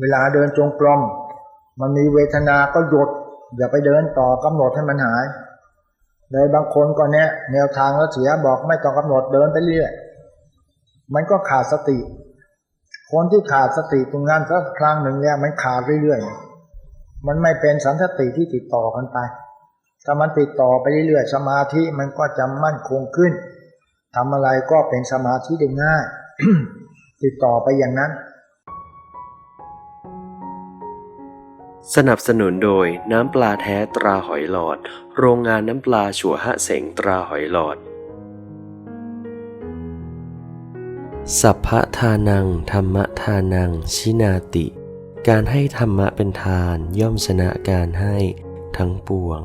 เวลาเดินจงกรมมันมีเวทนาก็หยุด อย่าไปเดินต่อกำหนดให้มันหาย เลยบางคนก็เนี้ยแนวทางแล้วเสียบอกไม่ต้องกำหนดเดินไปเรื่อยมันก็ขาดสติ คนที่ขาดสติตรงนั้นสักครั้งหนึ่งเนี่ยมันขาดเรื่อยๆมันไม่เป็นสันสติที่ติดต่อกันไปถ้ามันติดต่อไปเรื่อยๆสมาธิมันก็จะมั่นคงขึ้นทำอะไรก็เป็นสมาธิได้ง่าย ติดต่อไปอย่างนั้น สนับสนุนโดยน้ำปลาแท้ตราหอยหลอด โรงงานน้ำปลาฉัวหะเสงตราหอยหลอด สัพพะทานัง ธรรมทานัง ชินาติ การให้ธรรมะเป็นทานย่อมชนะการให้ทั้งปวง